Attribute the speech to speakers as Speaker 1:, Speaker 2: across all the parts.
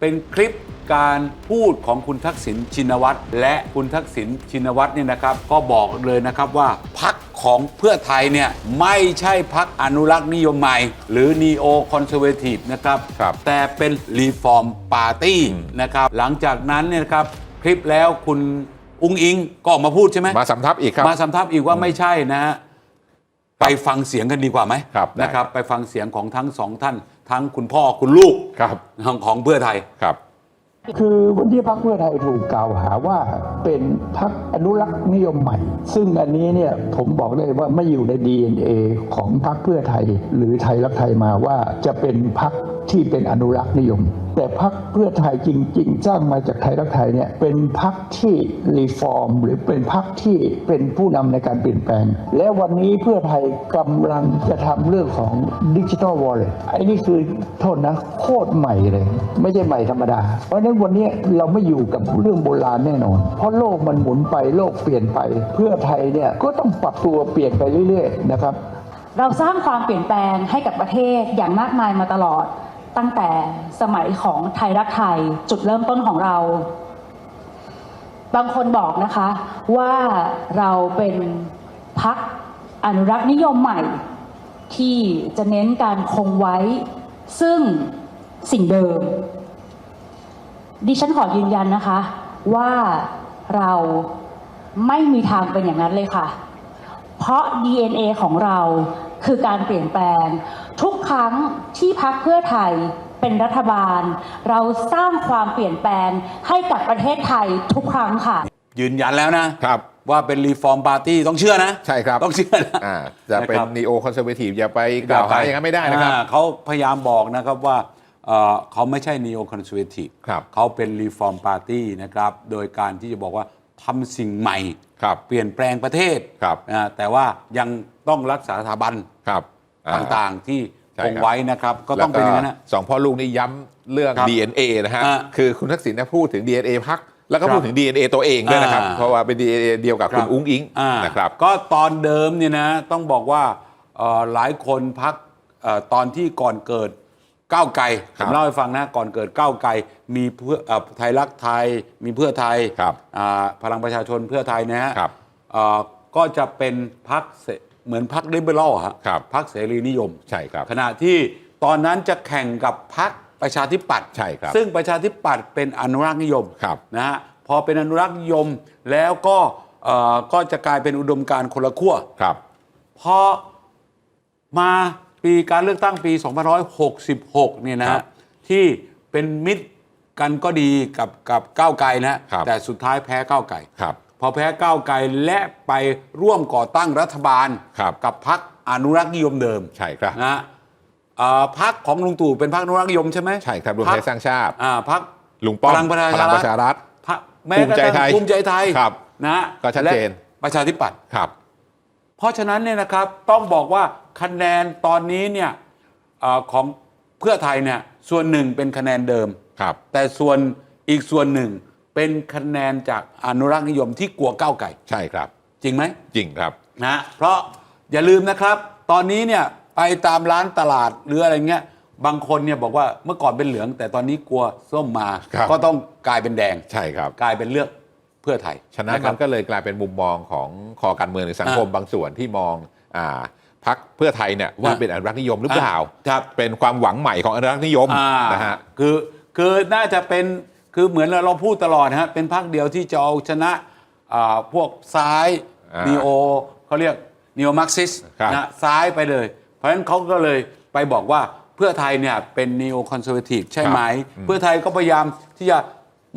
Speaker 1: เป็นคลิปการพูดของคุณทักษิณชินวัตรและคุณทักษิณชินวัตรเนี่ยนะครับ ก็บอกเลยนะครับว่าพักของเพื่อไทยเนี่ยไม่ใช่พักอนุรักษ์นิยมใหม่ หรือ Neo Conservative นะครับ
Speaker 2: ครับ
Speaker 1: แต่เป็น Reform Party นะครับ หลังจากนั้นเนี่ยนะครับคลิปแล้วคุณอุ้งอิงก็ออกมาพูดใช่ไหม
Speaker 2: มาสำทับอีกครับ
Speaker 1: มาสำทับอีกว่าไม่ใช่นะฮะไปฟังเสียงกันดีกว่าไหม
Speaker 2: ครับได้
Speaker 1: นะครับ ไปฟังเสียงของทั้งสองท่าน ทั้งคุณพ่อคุณลูก
Speaker 2: ครับ
Speaker 1: ของของเพื่อไทย
Speaker 2: ครับ
Speaker 3: คือวันที่พรรคเพื่อไทยถูกกล่าวหาว่าเป็นพรรคอนุรักษ์นิยมใหม่ ซึ่งอันนี้เนี่ยผมบอกเลยว่าไม่อยู่ใน DNA ของพรรคเพื่อไทย หรือไทยรักไทยมาว่าจะเป็นพรรค ที่เป็นอนุรักษ์นิยม แต่พรรคเพื่อไทยจริง ๆ สร้างมาจากไทยรักไทยเนี่ยเป็นพรรคที่รีฟอร์ม หรือเป็นพรรคที่เป็นผู้นำในการเปลี่ยนแปลง และวันนี้เพื่อไทยกำลังจะทำเรื่องของดิจิทัลวอลเล็ตไอ้นี่คือโทษนะโคตรใหม่เลย ไม่ใช่ใหม่ธรรมดา เพราะฉะนั้นวันนี้เราไม่อยู่กับเรื่องโบราณแน่นอน เพราะโลกมันหมุนไปโลกเปลี่ยนไป เพื่อไทยเนี่ยก็ต้องปรับตัวเปลี่ยนไปเรื่อย ๆ นะครับ
Speaker 4: เราสร้างความเปลี่ยนแปลงให้กับประเทศอย่างมากมายมาตลอด ตั้งแต่สมัยของไทยรักไทยจุดเริ่มต้นของเรา บางคนบอกนะคะว่าเราเป็นพักอนุรักษ์นิยมใหม่ ที่จะเน้นการคงไว้ ซึ่งสิ่งเดิม ดิฉันขอยืนยันนะคะ ว่าเราไม่มีทางเป็นอย่างนั้นเลยค่ะ เพราะ DNA ของเราคือการเปลี่ยนแปลง ครั้งที่พักเพื่อไทยเป็นรัฐบาล เราสร้างความเปลี่ยนแปลงให้กับประเทศไทยทุกครั้งค่ะ
Speaker 1: ยืนยันแล้วนะ
Speaker 2: ครับ
Speaker 1: ว่าเป็นรีฟอร์มปาร์ตี้ต้องเชื่อนะ
Speaker 2: ใช่ครับ
Speaker 1: ต้องเชื่อนะ
Speaker 2: อ่าจะเป็น
Speaker 1: นะครับ
Speaker 2: นีโอคอนเซอร์เวทีฟอย่าไปกล่าวหาอย่างนั้นไม่ได้นะครับ
Speaker 1: อ่าเขาพยายามบอกนะครับว่าเอ่อเขาไม่ใช่ neo conservative
Speaker 2: ครับ
Speaker 1: เขาเป็น reform party นะครับโดยการที่จะบอกว่าทำสิ่งใหม่
Speaker 2: ครับ
Speaker 1: เปลี่ยนแปลงประเทศ
Speaker 2: ครับ
Speaker 1: อ่าแต่ว่ายังต้องรักษาสถาบัน
Speaker 2: ครับอ่
Speaker 1: ต่างๆที่
Speaker 2: ใช่
Speaker 1: ค
Speaker 2: ครับ
Speaker 1: งไว้นะครับ ก็ต้องเป็นอย่างนั้นนะ
Speaker 2: แล้วก็สองพ่อลูกนี่ย้ำเรื่อง
Speaker 1: ครับ
Speaker 2: DNA นะฮะ
Speaker 1: อ่า
Speaker 2: คือคุณทักษิณเนยพูดถึง DNA พัก แล้วก็
Speaker 1: ครับ
Speaker 2: พูดถึง DNA ตัวเองด้วยนะครับ
Speaker 1: อ่า
Speaker 2: เพราะว่าเป็น DNA เดียวกับคุณอุ้งอิงานะครับ
Speaker 1: ก็ตอนเดิมเนี่ยนะต้องบอกว่าเอ่อหลายคนพักเอ่อตอนที่ก่อนเกิดก้าวไกล
Speaker 2: ค
Speaker 1: ผ
Speaker 2: รับ
Speaker 1: มเล่าให้ฟังนะก่อนเกิดก้าวไกลมีเพื่อเอ่อไทยรักไทยมีเพื่อไทย
Speaker 2: ครับ
Speaker 1: อ่าพลังประชาชนเพื่อไทยนะฮะ
Speaker 2: ครับ
Speaker 1: เอ่อก็จะเป็นพัก เหมือนพักริเบอรัลฮะ
Speaker 2: ครับ
Speaker 1: พักเสรีนิยม
Speaker 2: ใช่ครับ
Speaker 1: ขณะที่ตอนนั้นจะแข่งกับพักประชาธิปัตย์
Speaker 2: ใช่ครับ
Speaker 1: ซึ่งประชาธิปัตย์เป็นอนุรักษ์นิยม
Speaker 2: ครับ
Speaker 1: นะฮะพอเป็นอนุรักษ์นิยมแล้วก็เอ่อก็จะกลายเป็นอุดมการณ์คนละขั้ว
Speaker 2: ครับ
Speaker 1: พอมาปีการเลือกตั้งปี2566เนี่ยนะ
Speaker 2: ครั
Speaker 1: ฮะ
Speaker 2: บ
Speaker 1: ที่เป็นมิตรกันก็ดีกับกับก้าวไกลนะฮะ
Speaker 2: ครับ
Speaker 1: แต่สุดท้ายแพ้ก้าวไกล
Speaker 2: ครับ
Speaker 1: พอแพ้ก้าวไกลและไปร่วมก่อตั้งรัฐบาล
Speaker 2: ครับ
Speaker 1: กับพรรคอนุรักษ์นิยมเดิม
Speaker 2: ใช่ครับ
Speaker 1: นะฮะเอ่อพรรคของลุงตู่เป็นพรรคอนุรักษ์นิยมใช่ไหม
Speaker 2: ใช่ครับรวมไทยสร้างชาติ
Speaker 1: อ่าพรรค
Speaker 2: ลุงป้อม
Speaker 1: พลังประชา
Speaker 2: พลังประชารัฐ
Speaker 1: พรรคแม้กระทั่ง
Speaker 2: ภูมิใจไทย
Speaker 1: ภูมิใจไทย
Speaker 2: ครับ
Speaker 1: นะฮะ
Speaker 2: ก็ชัดเจน
Speaker 1: และประชาธิปัตย์
Speaker 2: ครับ
Speaker 1: เพราะฉะนั้นเนี่ยนะครับต้องบอกว่าคะแนนตอนนี้เนี่ยเออของเพื่อไทยเนี่ยส่วนหนึ่งเป็นคะแนนเดิม
Speaker 2: ครับ
Speaker 1: แต่ส่วนอีกส่วนหนึ่ง เป็นคะแนนจากอนุรักษ์นิยมที่กลัวก้าวไก่
Speaker 2: ใช่ครับ
Speaker 1: จริงไหม
Speaker 2: จริงครับ
Speaker 1: นะเพราะอย่าลืมนะครับ ตอนนี้เนี่ยไปตามร้านตลาดหรืออะไรเงี้ยบางคนเนี่ยบอกว่าเมื่อก่อนเป็นเหลือง แต่ตอนนี้กลัวส้มมา
Speaker 2: ครับ
Speaker 1: ก็ต้องกลายเป็นแดง
Speaker 2: ใช่ครับ
Speaker 1: กลายเป็นเลือกเพื่อไทย
Speaker 2: ฉะนั้น
Speaker 1: ค
Speaker 2: มั
Speaker 1: รับ
Speaker 2: นก็เลยกลายเป็นมุมมองของคอการเมืองในสังคม
Speaker 1: อ่า
Speaker 2: บางส่วนที่มองอ่าพักเพื่อไทยเนี่ยว่า
Speaker 1: อ่า
Speaker 2: เป็นอนุรักษ์นิยมหรือเปล่า
Speaker 1: ครับ
Speaker 2: เป็นความหวังใหม่ของอนุรักษ์นิยม
Speaker 1: อ่า
Speaker 2: นะฮะ
Speaker 1: คือคือน่าจะเป็น คือเหมือนเราเราพูดตลอดนะฮะเป็นพรรคเดียวที่จะเอาชนะอ่าพวกซ้าย
Speaker 2: อ่า
Speaker 1: นีโอเขาเรียกนีโอมาร์กซิส
Speaker 2: ครับ
Speaker 1: นะซ้ายไปเลย เพราะฉะนั้นเขาก็เลยไปบอกว่าเพื่อไทยเนี่ยเป็นนีโอคอนเซอร์เวทีฟใช่ไหม เพื่อไทยก็พยายามที่จะ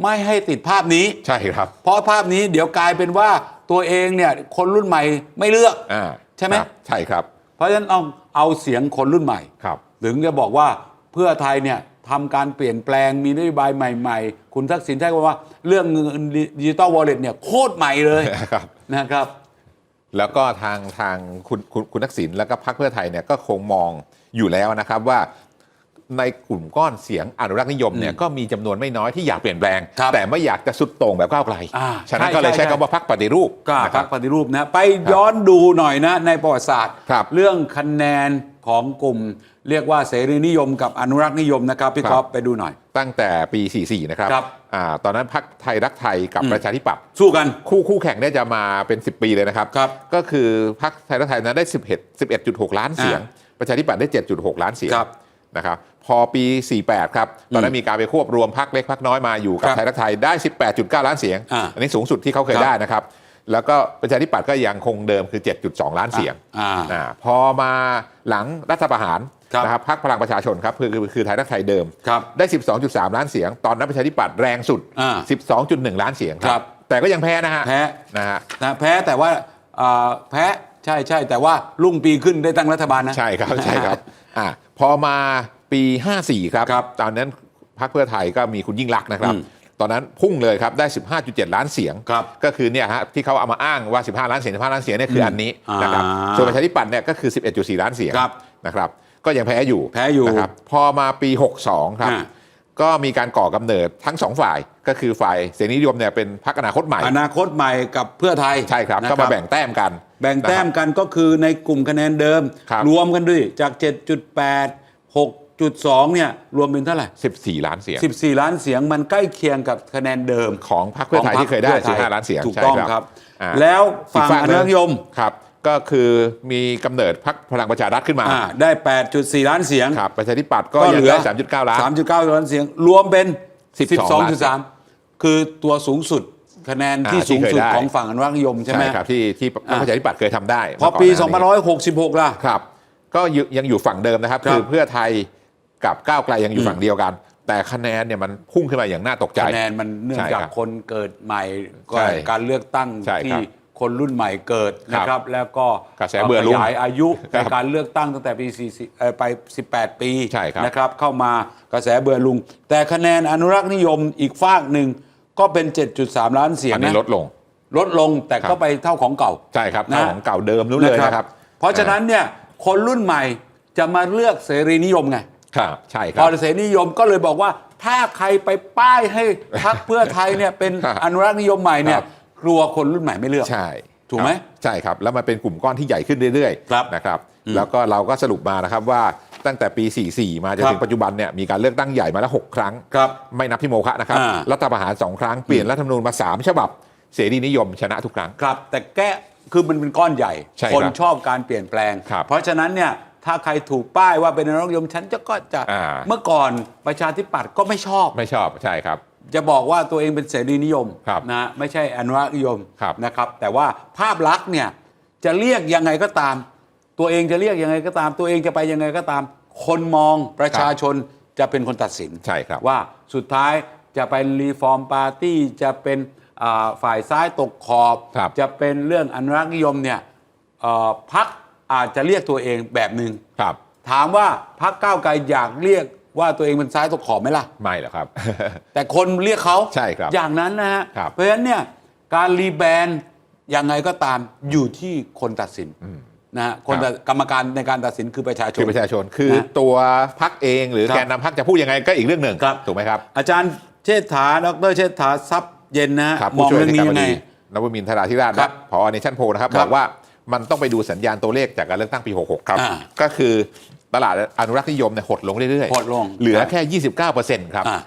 Speaker 1: ไม่ให้ติดภาพนี้
Speaker 2: ใช่ครับ
Speaker 1: เพราะภาพนี้เดี๋ยวกลายเป็นว่าตัวเองเนี่ยคนรุ่นใหม่ไม่เลือก
Speaker 2: อ่า
Speaker 1: ใช่ไหม
Speaker 2: ครับใช่ครับ
Speaker 1: เพราะฉะนั้นต้องเอาเสียงคนรุ่นใหม่
Speaker 2: ครับ
Speaker 1: ถึงจะบอกว่าเพื่อไทยเนี่ย ทำการเปลี่ยนแปลงมีนโยบายใหม่ ๆ คุณทักษิณใช้คำว่าเรื่องเงินดิจิตอลวอลเล็ตเนี่ยโคตรใหม่เลย
Speaker 2: ครับ
Speaker 1: นะครับ
Speaker 2: แล้วก็ทางทางคุณคุณคุณทักษิณแล้วก็พรรคเพื่อไทยเนี่ยก็คงมองอยู่แล้วนะครับว่าในกลุ่มก้อนเสียงอนุรักษ์นิยมเนี่ยก็มีจำนวนไม่น้อยที่อยากเปลี่ยนแปลง
Speaker 1: ครับ
Speaker 2: แต่ไม่อยากจะสุดโต่งแบบก้าวไกล
Speaker 1: อ่า
Speaker 2: ฉะนั้น
Speaker 1: ใช่
Speaker 2: ก็เลย
Speaker 1: ใช่
Speaker 2: ใช้
Speaker 1: ใช่
Speaker 2: คำว่าพรรคปฏิรูป
Speaker 1: ก็
Speaker 2: นะ
Speaker 1: พ
Speaker 2: ค
Speaker 1: ร
Speaker 2: รั
Speaker 1: ร
Speaker 2: บ
Speaker 1: คปฏิรูปนะ ไปย้อนดูหน่อยนะในประวัติศาสตร์
Speaker 2: ครับ
Speaker 1: เรื่องคะแนน ของกลุ่ม เรียกว่าเสรีนิยมกับอนุรักษ์นิยมนะครับพี่
Speaker 2: ครับ
Speaker 1: ก๊อฟไปดูหน่อย
Speaker 2: ตั้งแต่ปี 44 นะครับ
Speaker 1: ครับ
Speaker 2: อ่าตอนนั้นพรรคไทยรักไทยกับ
Speaker 1: อืม
Speaker 2: ประชาธิปัตย์
Speaker 1: สู้กัน
Speaker 2: คู่คู่แข่งเนี่ยจะมาเป็น 10 ปีเลยนะครับ
Speaker 1: ครับ
Speaker 2: ก็คือพรรคไทยรักไทยนั้นได้ 11 11.6 ล้านเสียง ประชาธิปัตย์ได้ 7.6 ล้านเสียง
Speaker 1: ครับ
Speaker 2: นะครับ พอปี 48 ครับ ตอนนั้นมีการไปควบรวมพรรคเล็กพรรคน้อยมาอยู่กับ
Speaker 1: ครับ
Speaker 2: ไทยรักไทยได้ 18.9 ล้านเสียง
Speaker 1: อ่า
Speaker 2: อันนี้สูงสุดที่เขาเคย
Speaker 1: ครับ
Speaker 2: ได้นะครับ แล้วก็ประชาธิปัตย์ก็ยังคงเดิมคือ 7.2 ล้านเสียง
Speaker 1: อ่า
Speaker 2: อ่าพอมาหลังรัฐประหาร
Speaker 1: ครับ
Speaker 2: นะครับพรรคพลังประชาชนครับคือคือคือไทยรักไทยเดิม
Speaker 1: ครับ
Speaker 2: ได้ 12.3 ล้านเสียง ตอนนั้นประชาธิปัตย์แรงสุด
Speaker 1: อ่า
Speaker 2: 12.1 ล้านเสียงค
Speaker 1: ครั
Speaker 2: รับบแต่ก็ยังแพ้นะฮะ
Speaker 1: แพ้
Speaker 2: นะฮะ
Speaker 1: นะแพ้แต่ว่าอ่าแพ้ใช่ใช่แต่ว่ารุ่งปีขึ้นได้ตั้งรัฐบาลนะ
Speaker 2: ใช่ครับ ใช่ครับอ่าพอมาปี 54 ครับ
Speaker 1: ครับ
Speaker 2: ตอนนั้นพรรคเพื่อไทยก็มีคุณยิ่งรักษณ์นะครับ
Speaker 1: อืม
Speaker 2: ตอนนั้นพุ่งเลยครับ ได้ 15.7 ล้านเสียง
Speaker 1: ครับ
Speaker 2: ก็คือเนี่ยฮะที่เขาเอามาอ้างว่า 15 ล้านเสียง 15 ล้านเสียงเนี่ยคืออันนี้นะครับ
Speaker 1: อ่า
Speaker 2: ส่วนประชาธิปัตย์เนี่ยก็คือ 11.4 ล้านเสียง
Speaker 1: ครับ
Speaker 2: นะครับ ก็ยังแพ้อยู่
Speaker 1: แพ้อยู่
Speaker 2: นะครับพอมาปี 62 ครับ
Speaker 1: อ่า
Speaker 2: ก็มีการก่อกำเนิดทั้งสองฝ่ายก็คือฝ่ายเสรีนิยมเนี่ยเป็นพรรคอนาคตใหม่
Speaker 1: อนาคตใหม่กับเพื่อไทย
Speaker 2: ใช่ครับ
Speaker 1: นะ
Speaker 2: ก็มาแบ่งแต้มกัน
Speaker 1: แบ่งแต้ม
Speaker 2: นะครับ
Speaker 1: กันก็คือในกลุ่มคะแนนเดิม
Speaker 2: ครับ
Speaker 1: รวมกันด้วยจาก 7.8 6.2เนี่ยรวมเป็นเท่าไหร่
Speaker 2: 14 ล้านเสียง
Speaker 1: 14 ล้านเสียงมันใกล้เคียงกับคะแนนเดิม
Speaker 2: ของพรรคเพื่อไทย
Speaker 1: ของพรรค
Speaker 2: ที่เคยได้
Speaker 1: เพื่อไทย
Speaker 2: 15 ล้านเสียง
Speaker 1: ถูก
Speaker 2: ใช่
Speaker 1: ต้องครับ
Speaker 2: อ่า
Speaker 1: แล้วฝั่ง
Speaker 2: อีก
Speaker 1: อ
Speaker 2: หนึ่
Speaker 1: นุรักษ์นิยม
Speaker 2: ครับ ก็คือมีกำเนิดพรรคพลังประชารัฐขึ้นมา
Speaker 1: อ่าได้ 8.4 ล้านเสียง
Speaker 2: ครับประชาธิปัตย์ก็
Speaker 1: ก็
Speaker 2: ยั
Speaker 1: เห
Speaker 2: ง
Speaker 1: ลือ
Speaker 2: ได้3.9 ล้าน
Speaker 1: 3.9 ล้านเสียง รวมเป็น
Speaker 2: 12
Speaker 1: 12.3 คือตัวสูงสุดคะแนนที่
Speaker 2: อ่าที่
Speaker 1: สูง
Speaker 2: เคย
Speaker 1: สุด
Speaker 2: ได้
Speaker 1: ของฝั่งอนุรักษ์นิยมใช่ไหม
Speaker 2: ครับที่ที่พรรค
Speaker 1: อ่า
Speaker 2: ประชาธิปัตย์เคยทำได้
Speaker 1: พอปี
Speaker 2: เมื่ก่นหน้านี้
Speaker 1: 2566 ล่ะ
Speaker 2: ครับ ก็อยู่ยังอยู่ฝั่งเดิมนะครับ
Speaker 1: ครับ
Speaker 2: คือเพื่อไทย กับก้าวไกลยังอยู่
Speaker 1: อืม
Speaker 2: ฝั่งเดียวกัน แต่คะแนนเนี่ยมันพุ่งขึ้นมาอย่างน่าตกใจ
Speaker 1: คะแนนมันเนื่อง
Speaker 2: ใช่
Speaker 1: จาก
Speaker 2: ครับ
Speaker 1: คนเกิดใหม่ก็
Speaker 2: ใช่
Speaker 1: การเลือกตั้ง
Speaker 2: ใช่ครับ
Speaker 1: ที่คนรุ่นใหม่เกิดนะครับ แล้วก็
Speaker 2: กระแสเบื่อรุ่น
Speaker 1: ขยายอายุ
Speaker 2: ครั
Speaker 1: ใน
Speaker 2: บ
Speaker 1: การเลือกตั้งตั้งแต่ปี40เอ่อไป 18 ปี
Speaker 2: ใช่ครับ
Speaker 1: นะครับ เข้ามากระแสเบื่อลุง แต่คะแนนอนุรักษ์นิยมอีกฝากหนึ่งก็เป็น 7.3 ล้านเสียง
Speaker 2: อันนี้
Speaker 1: นะ
Speaker 2: ลดลง
Speaker 1: ลดลงแต่
Speaker 2: ครับ
Speaker 1: ก็ไปเท่าของเก่า
Speaker 2: ใช่ครับ
Speaker 1: นะ
Speaker 2: เท่าของเก่าเดิมนู้นเลยนะครับ
Speaker 1: เพราะฉะนั้นเนี่ยคนรุ่นใหม่จะมาเลือกเสรีนิยมไง
Speaker 2: ครับใช่ค
Speaker 1: พ
Speaker 2: รั
Speaker 1: อบ เสรีนิยมก็เลยบอกว่า ถ้าใครไปป้ายให้พรรคเพื่อไทยเนี่ยเป็น
Speaker 2: ครับ
Speaker 1: อนุรักษ์นิยมใหม่เนี่
Speaker 2: ค
Speaker 1: ย
Speaker 2: รับ
Speaker 1: กลัวคนรุ่นใหม่ไม่เลือก
Speaker 2: ใช่
Speaker 1: ถูกไหม
Speaker 2: ครับใช่ครับ แล้วมันเป็นกลุ่มก้อนที่ใหญ่ขึ้นเรื่อย
Speaker 1: ครับ
Speaker 2: ๆนะครับแล้วก็เราก็สรุปมานะครับว่าตั้งแต่ปี 44 มาจน
Speaker 1: ครับ
Speaker 2: ถึงปัจจุบันเนี่ยมีการเลือกตั้งใหญ่มาแล้ว 6 ครั้ง
Speaker 1: ครับ
Speaker 2: ไม่นับที่โมฆะนะครับ
Speaker 1: อ่า
Speaker 2: รัฐประหาร 2 ครั้ง เปลี่ยนรัฐธรรมนูญมา 3 ฉบับ เสรีนิยมชนะทุกครั้ง
Speaker 1: ครับ แต่แก้คือมันเป็นก้อนใหญ่
Speaker 2: ใช่
Speaker 1: คน
Speaker 2: ครับ
Speaker 1: ชอบการเปลี่ยนแปลง
Speaker 2: ครับ
Speaker 1: เพราะฉะนั้นเนี่ย ถ้าใครถูกป้ายว่าเป็นอนุรักษ์นิยมฉันจะก็จะ
Speaker 2: อ่า
Speaker 1: เมื่อก่อนประชาธิปัตย์ก็ไม่ชอบ
Speaker 2: ไม่ชอบใช่ครับ
Speaker 1: จะบอกว่าตัวเองเป็นเสรีนิยม
Speaker 2: ครับ
Speaker 1: นะไม่ใช่อนุรักษ์นิยม
Speaker 2: ครับ
Speaker 1: นะครับ แต่ว่าภาพลักษณ์เนี่ยจะเรียกยังไงก็ตาม ตัวเองจะเรียกยังไงก็ตาม ตัวเองจะไปยังไงก็ตาม คนมองประชาชนจะเป็นคนตัดสิน
Speaker 2: ใช่ครับ
Speaker 1: ว่าสุดท้ายจะเป็นรีฟอร์มปาร์ตี้จะเป็นอ่าฝ่ายซ้ายตกขอบ
Speaker 2: ครับ
Speaker 1: จะเป็นเรื่องอนุรักษ์นิยมเนี่ยเอ่อพัก อาจจะเรียกตัวเองแบบหนึ่ง
Speaker 2: ครับ
Speaker 1: ถามว่าพักก้าวไกลอยากเรียกว่าตัวเองเป็นซ้ายตกขอบไหมล่ะ
Speaker 2: ไม่หรอกครับ
Speaker 1: แต่คนเรียกเขา
Speaker 2: ใช่ครับ
Speaker 1: อย่างนั้นนะฮะ
Speaker 2: ครับ
Speaker 1: เพราะฉะนั้นเนี่ยการรีแบรนด์ยังไงก็ตามอยู่ที่คนตัดสินนะฮะคน
Speaker 2: ครับ
Speaker 1: ตัดกรรมการในการตัดสินคือประชาชน
Speaker 2: คือประชาชนคือ
Speaker 1: นะ
Speaker 2: ตัวพักเองหรือ
Speaker 1: ครับ
Speaker 2: แกนนำพักจะพูดยังไงก็อีกเรื่องหนึ่ง
Speaker 1: ครับ
Speaker 2: ถูกไหมครับ
Speaker 1: อาจารย์เชษฐาดรเชษฐาทรัพย์เย็นนะฮะ
Speaker 2: ครับ
Speaker 1: มอง
Speaker 2: ผู้ช่วย
Speaker 1: เรื่องนี้
Speaker 2: ใน
Speaker 1: ยังไง
Speaker 2: นวมินทราธิราช
Speaker 1: ครับ
Speaker 2: พอเนชั่นโพนะครับ
Speaker 1: ครับ
Speaker 2: บอกว่า มันต้องไปดูสัญญาณตัวเลขจากการเลือกตั้งปี 66 ครับ
Speaker 1: อ่า
Speaker 2: ก็คือตลาดอนุรักษ์นิยมเนี่ยหดลงเรื่อยๆ
Speaker 1: หดลง
Speaker 2: เหลือ
Speaker 1: ครับ
Speaker 2: แค่ 29%ครับ
Speaker 1: อ่า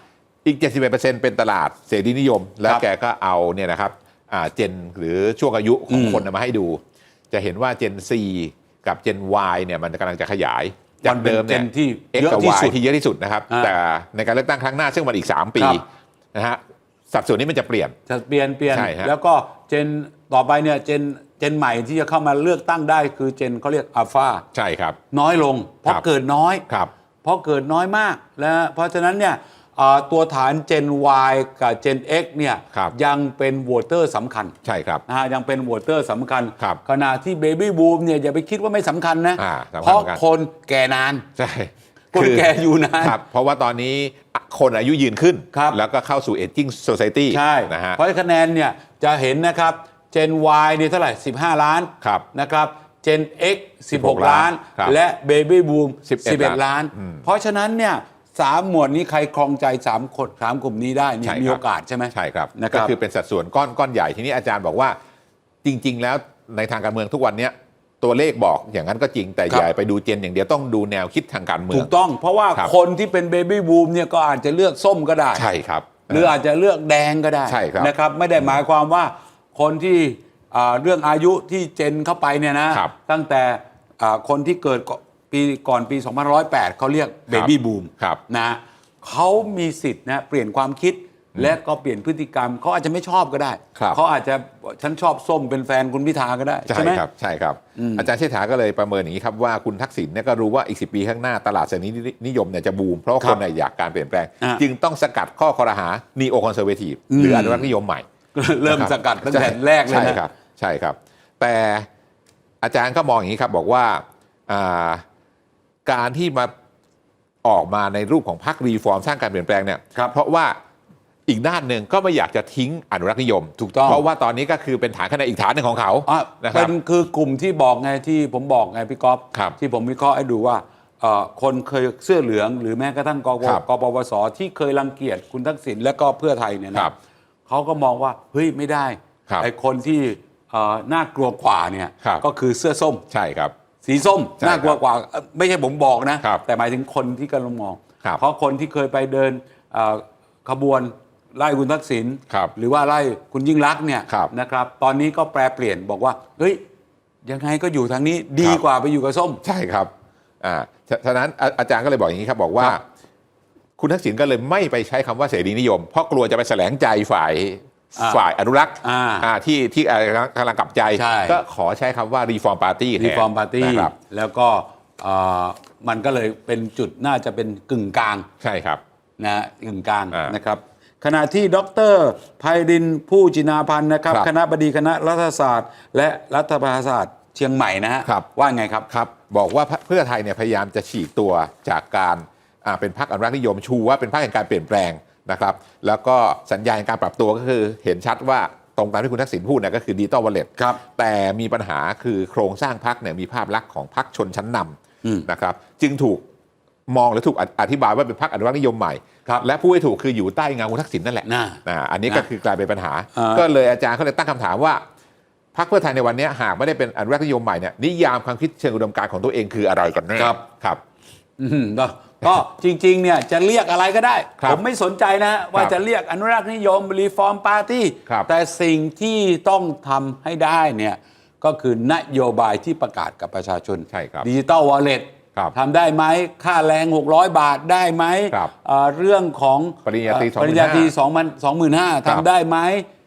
Speaker 2: อีก 71%เป็นตลาดเสรีนิยม แล้ว
Speaker 1: ครับ
Speaker 2: แกก็เอาเนี่ยนะครับอ่าเจนหรือช่วงอายุของ
Speaker 1: อืม
Speaker 2: คนมาให้ดู จะเห็นว่าเจน C กับเจน Y เนี่ยมันกำลังจะขยาย จา
Speaker 1: มั
Speaker 2: ก
Speaker 1: นเป็น
Speaker 2: เดิมเนี่ย
Speaker 1: เจนที่
Speaker 2: X
Speaker 1: เยอะ
Speaker 2: กับ
Speaker 1: ที่
Speaker 2: Y
Speaker 1: สุด
Speaker 2: ที่เยอะที่สุดนะครับ
Speaker 1: อ่า
Speaker 2: แต่ในการเลือกตั้งครั้งหน้าซึ่งมันอีก 3 ปี
Speaker 1: ครับ
Speaker 2: นะฮะสัดส่วนนี้มันจะเปลี่ยน
Speaker 1: จะเปลี่ยนเปลี่ยน
Speaker 2: ใช่ฮะ
Speaker 1: แล้วก็เจนต่อไปเนี่ยเจน เจนใหม่ที่จะเข้ามาเลือกตั้งได้คือเจนเขาเรียกอัลฟา
Speaker 2: ใช่ครับ
Speaker 1: น้อยลง เพราะ
Speaker 2: ครับ
Speaker 1: เกิดน้อย
Speaker 2: ครับ
Speaker 1: เพราะเกิดน้อยมากนะฮะเพราะฉะนั้นเนี่ยอ่าตัวฐาน Gen Y กับ Gen X เนี่ย
Speaker 2: ครับ
Speaker 1: ยังเป็นโหวตเตอร์สำคัญ
Speaker 2: ใช่ครับ
Speaker 1: นะฮะยังเป็นโหวตเตอร์สำคัญ
Speaker 2: ครับ
Speaker 1: ขณะที่เบบี้บูมเนี่ยอย่าไปคิดว่าไม่สำคัญนะ
Speaker 2: อ่าสำคัญ
Speaker 1: เพราะ
Speaker 2: เหมือนกัน
Speaker 1: คนแก่นาน
Speaker 2: ใช่
Speaker 1: คนแก่อยู่นาน
Speaker 2: ครับเพราะว่าตอนนี้คนอายุยืนขึ้น
Speaker 1: ครับ
Speaker 2: แล้วก็เข้าสู่ aging society
Speaker 1: ใช่
Speaker 2: นะฮะ
Speaker 1: เพราะคะแนนเนี่ยจะเห็นนะครับ Gen Y เนี่ยเท่าไหร่ 15 ล้าน
Speaker 2: ครับ
Speaker 1: นะครับ Gen X 16
Speaker 2: 16
Speaker 1: ล้าน
Speaker 2: ครับ
Speaker 1: และ Baby Boom
Speaker 2: 11
Speaker 1: 11 ล้าน
Speaker 2: อืม
Speaker 1: เพราะฉะนั้นเนี่ยสามหมวดนี้ใครครองใจสามคนสามกลุ่มนี้ได้เนี่ย
Speaker 2: ใช่ครับ
Speaker 1: มีโอกาสใช่ไหม
Speaker 2: ใช่ครับ
Speaker 1: นะครับ
Speaker 2: ก็คือเป็นสัดส่วนก้อนก้อนใหญ่ทีนี้อาจารย์บอกว่าจริง ๆ แล้วในทางการเมืองทุกวันเนี้ยตัวเลขบอกอย่างนั้นก็จริงแต่
Speaker 1: ครับ
Speaker 2: อย่าไปดูเจนอย่างเดียวต้องดูแนวคิดทางการเมือ
Speaker 1: ถู
Speaker 2: ง
Speaker 1: กต้องเพราะว่า
Speaker 2: ครับ
Speaker 1: คนที่เป็นเบบี้บูมเนี่ยก็อาจจะเลือกส้มก็ได้
Speaker 2: ใช่ครับ
Speaker 1: หรืออาจจะเลือกแดงก็ได้
Speaker 2: ใช่ครับ
Speaker 1: นะครับ ไม่ได้หมายความว่า คนที่อ่าเรื่องอายุที่เจนเข้าไปเนี่ยนะครับตั้งแต่อ่าคนที่เกิดก่อนปีก่อนปี 2508 เขาเรียกเบบี้บูม
Speaker 2: ครับ
Speaker 1: นะเขามีสิทธิ์นะเปลี่ยนความคิดและก็เปลี่ยนพฤติกรรมเขาอาจจะไม่ชอบก็ได้
Speaker 2: ครับ
Speaker 1: เขาอาจจะฉันชอบส้มเป็นแฟนคุณพิธาก็ได้
Speaker 2: ใช่
Speaker 1: ใช่ไหม
Speaker 2: ครับใช่ครับ อาจารย์เชษฐาก็เลยประเมินอย่างนี้ครับว่าคุณทักษิณเนี่ยก็รู้ว่าอีกสิปีข้างหน้าตลาดเสรีนิยมเนี่ยจะบูม เพราะว่า
Speaker 1: ครั
Speaker 2: ค
Speaker 1: บ
Speaker 2: นเนี่ยอยากการเปลี่ยนแปลง
Speaker 1: อะ
Speaker 2: จึงต้องสกัดข้อคอรหานีโอคอนเซอร์เวทีฟหรืออนุรักษ์นิยมใหม่
Speaker 1: เริ่ม
Speaker 2: นะครับ
Speaker 1: สกัดตั้งแต่แรกเลย
Speaker 2: ใช่
Speaker 1: นะครับ
Speaker 2: ใช่ครับ แต่อาจารย์ก็มองอย่างนี้ครับบอกว่าอ่าการที่มาออกมาในรูปของพรรครีฟอร์มสร้างการเปลี่ยนแปลงเนี่ย
Speaker 1: ครับ
Speaker 2: เพราะว่าอีกด้านหนึ่งก็ไม่อยากจะทิ้งอนุรักษ์นิยม
Speaker 1: ถูกต้อง
Speaker 2: เพราะว่าตอนนี้ก็คือเป็นฐานคะแนนอีกฐานหนึ่งของเขา
Speaker 1: อะ
Speaker 2: นะค
Speaker 1: เป็
Speaker 2: รับ
Speaker 1: นคือกลุ่มที่บอกไงที่ผมบอกไงพี่ก๊อฟ
Speaker 2: ครับ
Speaker 1: ที่ผมวิเคราะห์ให้ดูว่าเอ่อคนเคยเสื้อเหลือง หรือแม้กระทั่งกก
Speaker 2: ครับ
Speaker 1: กปปสที่เคยรังเกียจคุณทักษิณและก็เพื่อไทยเนี่ยนะครับ เขาก็มองว่าเฮ้ยไม่ได้
Speaker 2: ครับ
Speaker 1: ไอ้คนที่เอ่อน่ากลัวกว่าเนี่ย
Speaker 2: ครับ
Speaker 1: ก็คือเสื้อส้ม
Speaker 2: ใช่ครับ
Speaker 1: สีส้ม
Speaker 2: ใช่
Speaker 1: น่ากลัวกว่าเอ่อไม่ใช่ผมบอกนะ
Speaker 2: ครับ
Speaker 1: แต่หมายถึงคนที่กำลังมอง
Speaker 2: ครับ
Speaker 1: เพราะคนที่เคยไปเดินเอ่อขบวนไล่คุณทักษิณ
Speaker 2: ครับ
Speaker 1: หรือว่าไล่คุณยิ่งรักษณ์เนี่ย
Speaker 2: ครับ
Speaker 1: นะครับ ตอนนี้ก็แปลเปลี่ยนบอกว่าเฮ้ยยังไงก็อยู่ทางนี้ดีกว่าไปอยู่กับส้ม
Speaker 2: ใช่ครับอ่าฉะฉะนั้นอาอาจารย์ก็เลยบอกอย่างนี้ครับบอกว่า
Speaker 1: ครับ
Speaker 2: คุณทักษิณก็เลยไม่ไปใช้คำว่าเสรีนิยม เพราะกลัวจะไปแสลงใจฝ่ายฝ่ายอนุรักษ์
Speaker 1: อ่า
Speaker 2: อ่าที่ที่อ่ากำลังกลับใจ
Speaker 1: ใช่
Speaker 2: ก็ขอใช้คำว่ารีฟอร์มปาร์ตี้
Speaker 1: รีฟอร์มปาร์ตี้
Speaker 2: นะครับ
Speaker 1: แล้วก็เอ่อมันก็เลยเป็นจุดน่าจะเป็นกึ่งกลาง
Speaker 2: ใช่ครับ
Speaker 1: นะฮะกึ่งกลาง
Speaker 2: อ่าน
Speaker 1: นะครับ ขณะที่ดรไพรินทร์ผู้จินาพันธ์นะครับ
Speaker 2: ครับ
Speaker 1: คณะบดีคณะรัฐศาสตร์ และรัฐประศาสตร์เชียงใหม่นะฮะ
Speaker 2: ครับ
Speaker 1: ว่าไงครับ
Speaker 2: ครับ บอกว่าเพื่อไทยเนี่ยพยายามจะฉีกตัวจากการอ่า เป็นพรรคอนุรักษ์นิยมชูว่าเป็นพรรคแห่งการเปลี่ยนแปลงนะครับแล้วก็สัญญาณการปรับตัวก็คือเห็นชัดว่าตรงตามที่คุณทักษิณพูดนะก็คือดิจิตอลวอลเล็ต
Speaker 1: ครับ
Speaker 2: แต่มีปัญหาคือโครงสร้างพรรคเนี่ยมีภาพลักษณ์ของพรรคชนชั้นน
Speaker 1: อืมำ
Speaker 2: นะครับจึงถูกมองหรือถูกอธิบายว่าเป็นพรรคอนุรักษ์นิยมใหม่
Speaker 1: ครับ
Speaker 2: และผู้ให้ถูกคืออยู่ใต้เงาคุณทักษิณนั่นแหละ
Speaker 1: น่า
Speaker 2: อ่าอันนี้ก็
Speaker 1: นะ
Speaker 2: คือกลายเป็นปัญหา
Speaker 1: อ่า
Speaker 2: ก็เลยอาจารย์เขาเลยตั้งคำถามว่าพรรคเพื่อไทยในวันนี้หากไม่ได้เป็นอนุรักษ์นิยมใหม่เนี่ยนิยามความคิดเชิงอุดมการณ์ของตัวเองคืออะไรกันแน่
Speaker 1: ครับ
Speaker 2: ครับ
Speaker 1: อืม ก็ก็จริงๆเนี่ยจะเรียกอะไรก็ได้
Speaker 2: ครับ
Speaker 1: ผมไม่สนใจนะ ว่า
Speaker 2: ครับ
Speaker 1: จะเรียกอนุรักษ์นิยมรีฟอร์มปาร์ตี้
Speaker 2: ครับ
Speaker 1: แต่สิ่งที่ต้องทำให้ได้เนี่ยก็คือนโยบายที่ประกาศกับประชาชน
Speaker 2: ใช่ครับ
Speaker 1: ดิจิตอลวอลเล็ต
Speaker 2: ครับ
Speaker 1: ทำได้ไหมค่าแรง 600 บาทได้ไหม
Speaker 2: ครับ
Speaker 1: เอ่อเรื่องของ
Speaker 2: ปริญญาตรี
Speaker 1: เอ่อปริญญาตรี2 0 0 0 25,000
Speaker 2: ครับ
Speaker 1: ทำได้ไหม